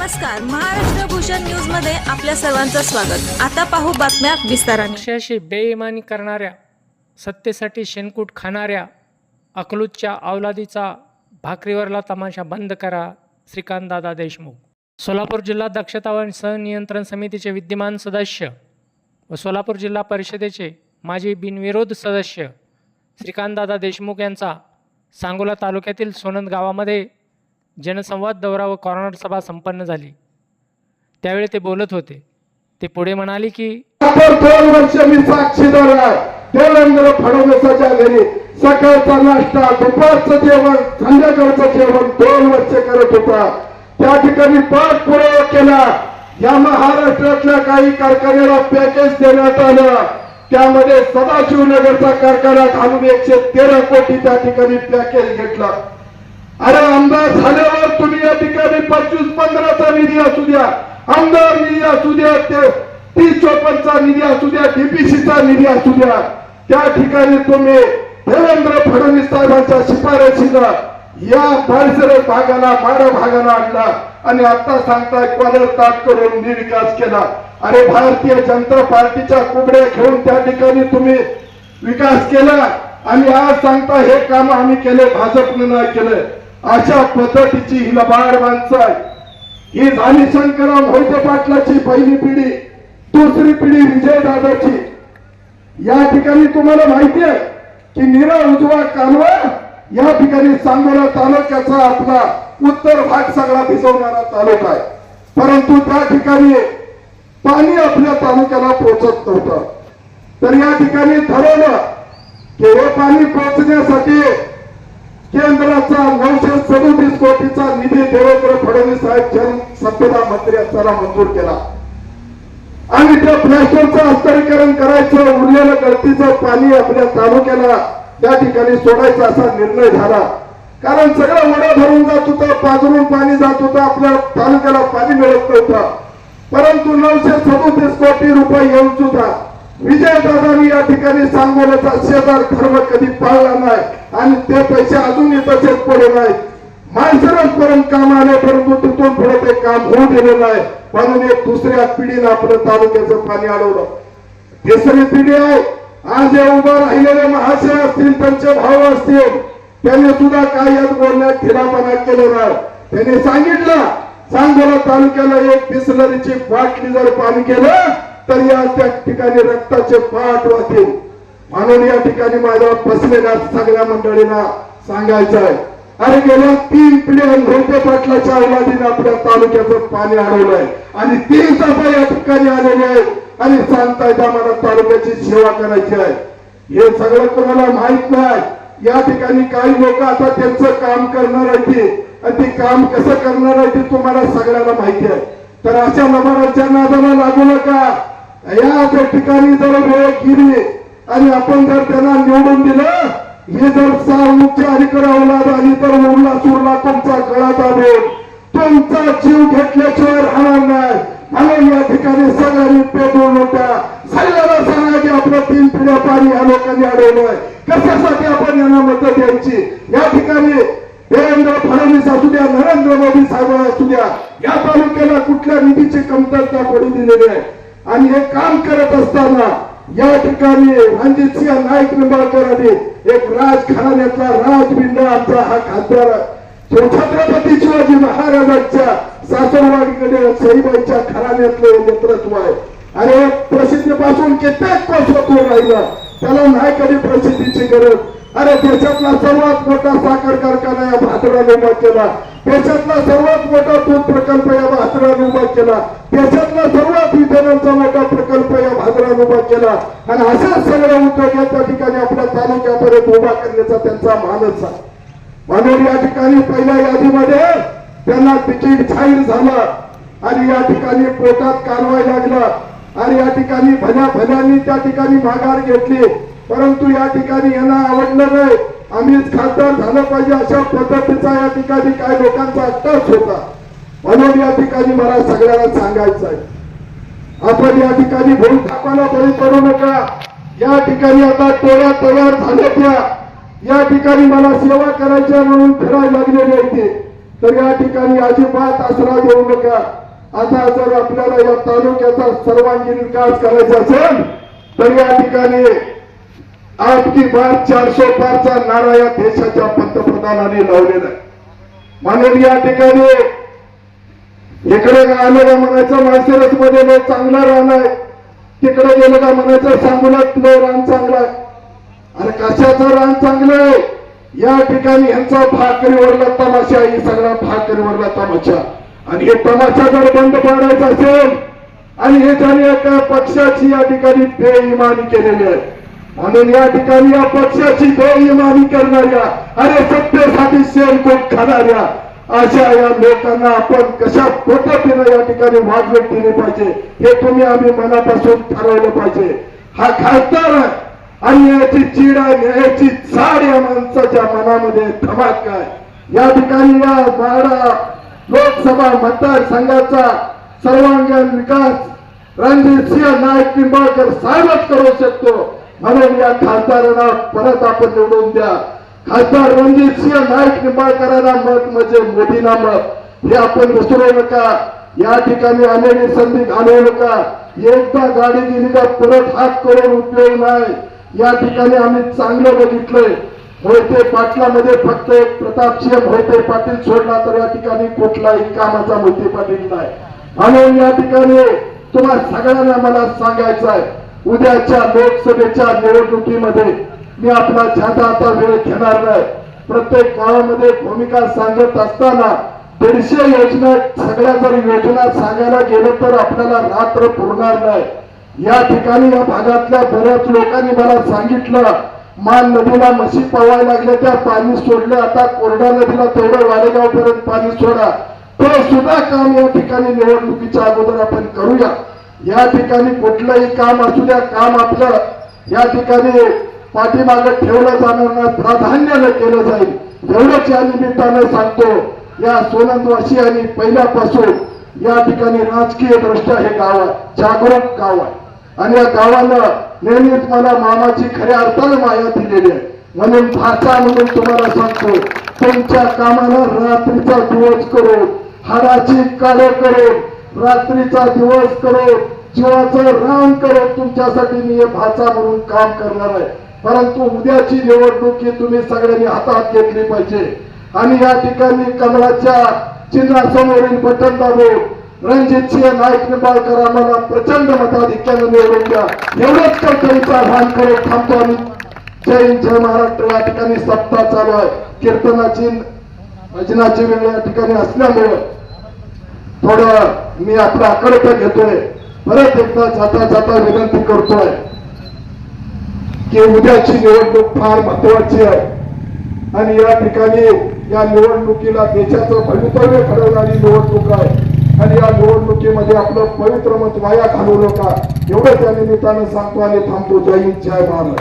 नमस्कार. महाराष्ट्र भूषण न्यूजमध्ये आपल्या सर्वांचं स्वागत. आता पाहू बातम्या विस्ताराने. अक्षरशी बेईमानी करणाऱ्या सत्तेसाठी शेणकूट खाणाऱ्या अकलूजच्या अवलादीचा भाकरीवरला तमाशा बंद करा श्रीकांतदादा देशमुख. सोलापूर जिल्हा दक्षता व सहनियंत्रण समितीचे विद्यमान सदस्य व सोलापूर जिल्हा परिषदेचे माजी बिनविरोध सदस्य श्रीकांतदादा देशमुख यांचा सांगोला तालुक्यातील सोनंद गावामध्ये जनसंवाद दौरा व कॉर्नर सभा संपन्न झाली. त्यावेळी ते बोलत होते. ते पुढे म्हणाले की आपण दोन वर्ष मी साक्षीदार आहे. देवेंद्र फडणवीसाच्या घरी सकाळचा नाश्ता दुपारचं जेवण संध्याकाळचं जेवण दोन वर्ष करत होता. त्या ठिकाणी पाठपुरावा केला. या महाराष्ट्रातल्या काही कारखान्याला पॅकेज देण्यात आलं. त्यामध्ये सदाशिवनगरचा कारखाना घालून एकशे तेरा कोटी त्या ठिकाणी पॅकेज घेतला. अरे आमदार झाल्यावर तुम्ही या ठिकाणी पंचवीस पंधराचा निधी असू द्या. आमदार निधी असू द्या ते तीस चोपन्नचा निधी असू द्या डीपीसीचा निधी असू द्या. त्या ठिकाणी तुम्ही देवेंद्र फडणवीस साहेबांच्या शिफारशीनं या परिसर भागाला माडा भागाला आणला आणि आता सांगताय कॉलर ताट करून मी विकास केला. अरे भारतीय जनता पार्टीच्या कुबड्या घेऊन त्या ठिकाणी तुम्ही विकास केला आणि आज सांगता हे काम आम्ही केले भाजपने नाही केलं. अशा पद्धतीची ही लबाड माणसं आहे ही झाली शंकरराव मोहिते पाटलाची पहिली पिढी दुसरी पिढी विजय दादाची. या ठिकाणी तुम्हाला माहिती आहे की निरा उजवा कालवा या ठिकाणी सांगोला तालुक्याचा आपला उत्तर भाग सगळा भिजवणारा तालुका आहे. परंतु त्या ठिकाणी पाणी आपल्या तालुक्याला पोहोचत नव्हतं. तर या ठिकाणी ठरवलं की हे पाणी पोहोचण्यासाठी केंद्राचा नऊशे सदोतीस कोटीचा निधी देवेंद्र फडणवीस साहेब जन संपदा मंत्री असताना मंजूर केला. आणि त्या फ्लॅशरचं हस्तांतरीकरण करायचं उरलेलं गळतीचं पाणी आपल्या तालुक्याला त्या ठिकाणी सोडायचा असा निर्णय झाला. कारण सगळं वडा भरून जात होतं पाजरून पाणी जात होतं आपल्या तालुक्याला पाणी मिळत नव्हतं. परंतु नऊशे सदोतीस कोटी रुपये येऊन सुद्धा विजयदादानी या ठिकाणी सांगोल्याचा शेजार धर्म कधी पाळला नाही आणि ते पैसे अजूनही तसेच पडे नाही माणसांपर्यंत काम आले परंतु तिथून पुढे ते काम होऊ दिले नाही. म्हणून एक दुसऱ्या पिढीला आपलं तालुक्याचं पाणी अडवलं. तिसरी पिढी आहे. आज जे उभं राहिलेले महाशय असतील त्यांचे भाऊ असतील त्यांनी सुद्धा काय यात बोलण्यात ठिरापणा केलं नाही. त्यांनी सांगितलं सांगोला तालुक्याला एक बिसलरीची बाटली जर पाणी केलं तर या त्या ठिकाणी रक्ताचे पाठ वाहतील म्हणून या ठिकाणी माझ्या बसलेल्या सगळ्या मंडळींना सांगायचं आहे. अरे गेल्या तीन पिढ्या मोठे पाटलाच्या औलादीने आपल्या तालुक्याचं पाणी अडवलंय आणि तीन सभा या ठिकाणी आलेली आहे आणि सांगतायत आम्हाला तालुक्याची सेवा करायची आहे. हे सगळं कोणाला माहीत नाही. या ठिकाणी काही लोक आता त्यांचं काम करणार आहेत आणि ते काम कसं करणार आहे ते तुम्हाला सगळ्यांना माहिती आहे. तर अशा लबाडाच्या नादाला लागू नका. या ठिकाणी जर वेळ केली आणि आपण जर त्यांना निवडून दिलं हे जर सार्वमुख्य अधिकार अवलाद आली तर उरला सुरला तुमचा गळा दाबेल तुमचा जीव घेतल्याशिवाय राहणार नाही. म्हणून या ठिकाणी सगळ्यांनी पेटवून होत्या सगळ्यांना सांगा की आपलं तीन पिढ्या पाणी या लोकांनी अडवलंय कशासाठी आपण यांना मत द्यायची? या ठिकाणी देवेंद्र फडणवीस असू द्या नरेंद्र मोदी साहेब असू द्या या तालुक्याला कुठल्या निधीची कमतरता पडू दिलेली आहे? आणि हे काम करत असताना या ठिकाणी रणजित सिंह नाईक निंबाळकरांनी एक राजघराण्यातला राजबिंड आमचा हा खासदार छत्रपती शिवाजी महाराजांच्या सासरवाडीकडे सईबाईच्या घराण्यातलं नेतृत्व आहे. अरे प्रसिद्धीपासून कित्येक वर्ष तो राहिला. त्याला नाही कधी प्रसिद्धीची गरज. अरे देशातला सर्वात मोठा साखर कारखाना या भातराने निर्माण केला. देशातला सर्वात मोठा दूध प्रकल्प या भाजरान उभा केला. देशातला सर्वात विधानांचा मोठा प्रकल्प या भाजरान उभा केला. आणि अशाच सगळ्या उद्योग त्या ठिकाणी आपल्या तालुक्यापर्यंत उभा करण्याचा त्यांचा मानस आहे. म्हणून या ठिकाणी पहिल्या यादीमध्ये त्यांना तिकीट जाहीर झालं. आणि या ठिकाणी पोटात कारवाई लागला. आणि या ठिकाणी भल्या भल्यांनी त्या ठिकाणी माघार घेतली. परंतु या ठिकाणी यांना आवडलं नाही. आम्हीच खासदार झालं पाहिजे अशा पद्धतीचा या ठिकाणी काय लोकांचा अट्टाच होता? म्हणून या ठिकाणी मला सगळ्यांना सांगायचं आहे. आपण या ठिकाणी भूल थापाला बळी पडू नका. या ठिकाणी आता टोळ्या तयार झाल्या त्या. या ठिकाणी मला सेवा करायची आहे म्हणून फिरायला लागलेले होते तर या ठिकाणी अजिबात आसरा देऊ नका. आता जर आपल्याला या तालुक्याचा सर्वांगीण विकास करायचा असेल तर या ठिकाणी आपकी बात चारशे पारचा नारा या देशाच्या पंतप्रधानांनी लावलेला आहे. म्हणून या ठिकाणी इकडे आलेला म्हणायचं मायसेरसमध्ये चांगला राहणार तिकडे गेलं का म्हणायचं सांगोल्यात लो रान चांगला आणि अरे कशाचं रान चांगलं आहे? या ठिकाणी यांचा भाकरीवरला तमाशा ही सगळा भाकरीवरला तमाशा. आणि हे तमाशा जर बंद पाडायचा असेल आणि हे त्याने एका पक्षाची या ठिकाणी बेईमानी केलेली आहे. म्हणून या ठिकाणी या पक्षाची बेईमानी करणाऱ्या अरे सत्तेसाठी शेणकोट खाणाऱ्या अशा या लोकांना आपण कशा पद्धतीनं या ठिकाणी वागवत दिली पाहिजे हे तुम्ही आम्ही मनापासून ठरवलं पाहिजे. हा खासदार आणि याची चीड आणि याची चाड या माणसाच्या मनामध्ये धमाक आहे. या ठिकाणी या बारा लोकसभा मतदारसंघाचा सर्वांगीण विकास रणजित सिंह नाईक निंबाळकर साहेबच करू शकतो. म्हणून या खासदारांना परत आपण निवडून द्या. खासदार रणजित सिंह नाईक निंबाळकरांना मत म्हणजे मोदींना मत. हे आपण विसरू नका. या ठिकाणी अनेक संधी घालवू नका. एकदा गाडी गेली का परत हात करून उपयोग नाही. या ठिकाणी आम्ही चांगलं बघितलंय. मोहिते पाटलामध्ये फक्त एक प्रतापसिंह मोहिते पाटील सोडला तर या ठिकाणी कुठलाही कामाचा मोहिते पाटील नाही. म्हणून या ठिकाणी तुम्हाला सगळ्यांना मला सांगायचं आहे उद्याच्या लोकसभेच्या निवडणुकीमध्ये मी आपला छाता आता वेळ घेणार नाही. प्रत्येक गावामध्ये भूमिका सांगत असताना दीडशे योजना सगळ्या जर योजना सांगायला गेलं तर आपल्याला रात्र पुरणार नाही. या ठिकाणी या भागातल्या बऱ्याच लोकांनी मला सांगितलं मान नदीला मशी पवायला लागले त्या पाणी सोडले आता कोरडा नदीला तेवढं वाडेगाव पर्यंत पाणी सोडा. ते सुद्धा काम या ठिकाणी निवडणुकीच्या अगोदर आपण करूया. या ठिकाणी कुठलंही काम असू द्या काम आपलं. या ठिकाणी पाठीमागे ठेवलं जाणार नाही प्राधान्यानं केलं जाईल. एवढंच या निमित्तानं सांगतो या सोनंदवासियांनी पहिल्यापासून या ठिकाणी राजकीय दृष्ट्या हे गाव आहे जागरूक गाव आहे. आणि या गावानं नेहमीच मला मामाची खऱ्या अर्थानं माया दिलेली आहे. म्हणून भाषा म्हणून तुम्हाला सांगतो तुमच्या कामाला रात्रीचा दिवस करून हाडाची काढ करून रात्रीचा दिवस करो जीवाचं रान करो तुमच्यासाठी मी हे भाचा म्हणून काम करणार आहे. परंतु उद्याची निवडणूक ही तुम्ही सगळ्यांनी हातात घेतली पाहिजे. आणि या ठिकाणी कमळाच्या चिन्हासमोरील बटन दाबून रणजित सिंह नाईक निंबाळकर आम्हाला प्रचंड मताधिक्यानं निवडून द्या. एवढंच कळकळीचं भान करत थांबतो आणि जय हिंद जय महाराष्ट्र. या ठिकाणी सत्ता चालू आहे. कीर्तनाची भजनाची वेळ या ठिकाणी असल्यामुळे थोडं मी आपला आकडता घेतोय. परत एकदा जाता जाता विनंती करतोय की उद्याची निवडणूक फार महत्वाची आहे. आणि या ठिकाणी या निवडणुकीला देशाचं भवितव्य ठरवणारी निवडणूक आहे. आणि या निवडणुकीमध्ये आपलं पवित्र मत वाया घालवू नका. एवढंच त्या निमित्तानं सांगतो आणि थांबतो. जय हिंद जय महाराष्ट्र